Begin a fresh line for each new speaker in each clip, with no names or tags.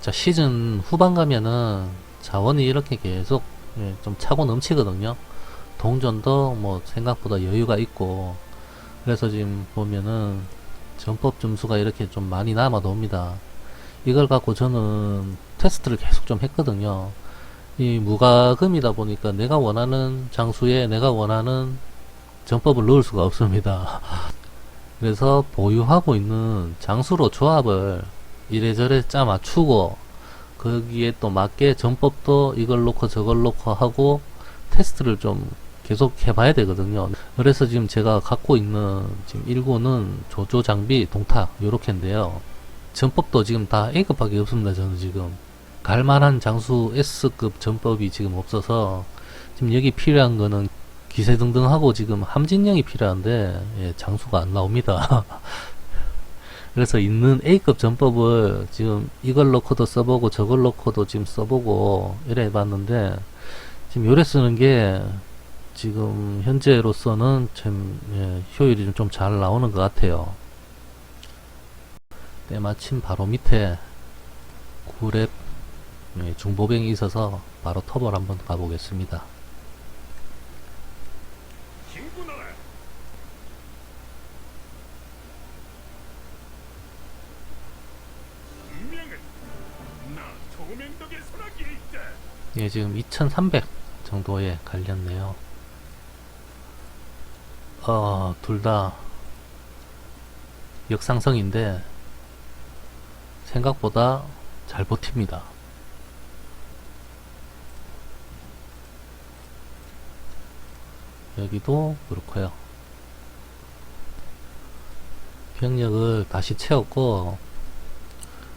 자, 시즌 후반 가면은 자원이 이렇게 계속 예, 좀 차고 넘치거든요. 동전도 뭐 생각보다 여유가 있고 그래서 지금 보면은 전법 점수가 이렇게 좀 많이 남아 돕니다. 이걸 갖고 저는 테스트를 계속 좀 했거든요. 이 무과금이다 보니까 내가 원하는 장수에 내가 원하는 전법을 넣을 수가 없습니다. 그래서 보유하고 있는 장수로 조합을 이래저래 짜 맞추고 거기에 또 맞게 전법도 이걸 놓고 저걸 놓고 하고 테스트를 좀 계속 해봐야 되거든요. 그래서 지금 제가 갖고 있는 지금 1구는 조조 장비 동탁 요렇게인데요. 전법도 지금 다 A급밖에 없습니다. 저는 지금 갈만한 장수 S급 전법이 지금 없어서 지금 여기 필요한 거는 기세 등등하고 지금 함진령이 필요한데 예, 장수가 안 나옵니다. 그래서 있는 A급 전법을 지금 이걸 놓고도 써보고 저걸 놓고도 지금 써보고 이래 해봤는데 지금 요래 쓰는 게 지금 현재로서는 참 예, 효율이 좀 잘 나오는 것 같아요. 때마침 바로 밑에 구랩 예, 중보병이 있어서 바로 터벌 한번 가보겠습니다. 예, 지금 2300 정도에 갈렸네요. 어, 둘 다 역상성인데 생각보다 잘 버팁니다. 여기도 그렇고요. 병력을 다시 채웠고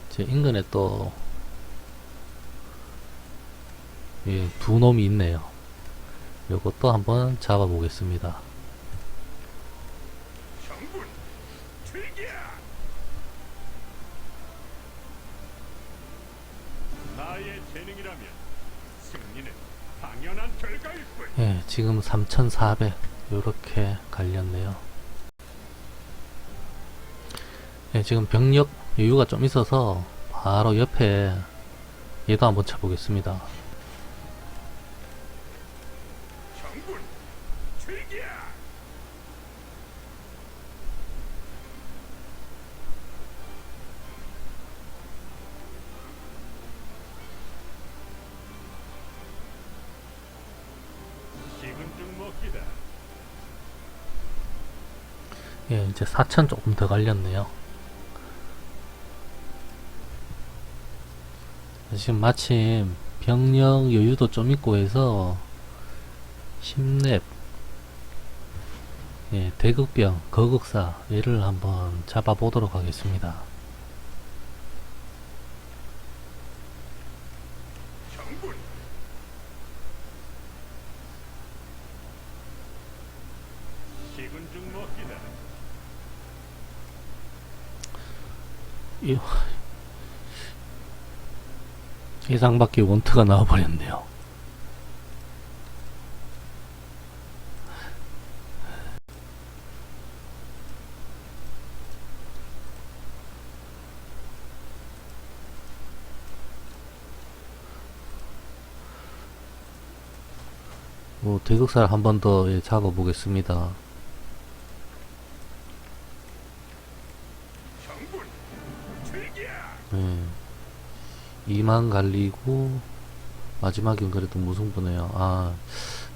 제 인근에 또 예, 두 놈이 있네요. 요것도 한번 잡아보겠습니다. 예, 지금 3,400 요렇게 갈렸네요. 예, 지금 병력 여유가 좀 있어서 바로 옆에 얘도 한번 쳐보겠습니다.
식은 죽 먹기다.
예, 이제 4,000 조금 더 갈렸네요. 지금 마침 병력 여유도 좀 있고 해서 10렙 예, 대극병, 거극사 얘를 한번 잡아보도록 하겠습니다.
정군 식은 죽 먹기다.
이- 예상 밖의 원트가 나와버렸네요. 뭐 대극살 한 번더 예, 잡아보겠습니다.
정군 출기야.
예. 2만 갈리고 마지막엔 그래도 무승부네요. 아,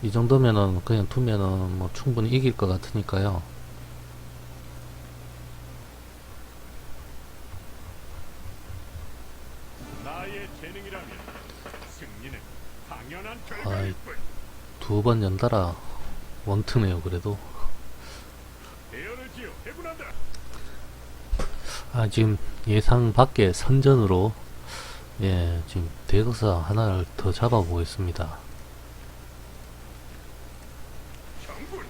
이 정도면은 그냥 두면은 뭐 충분히 이길 것 같으니까요. 아이. 두 번 연달아 원트네요, 그래도. 아, 지금 예상 밖의 선전으로 예, 지금 대극사 하나를 더 잡아보겠습니다.
정군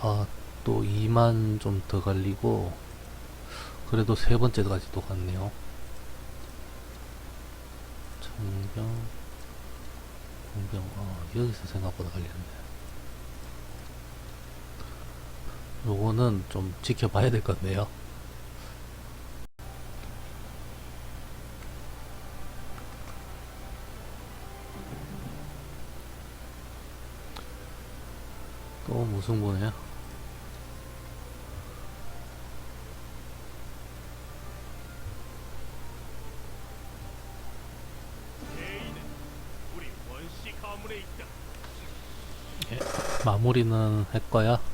아, 또 2만 좀 더 갈리고, 그래도 세 번째까지도 갔네요. 청병, 공병, 어, 여기서 생각보다 갈렸네. 요거는 좀 지켜봐야 될것 같네요. 또 무승부네요.
대인은 우리 원시 가문에 있다.
마무리는 했고요.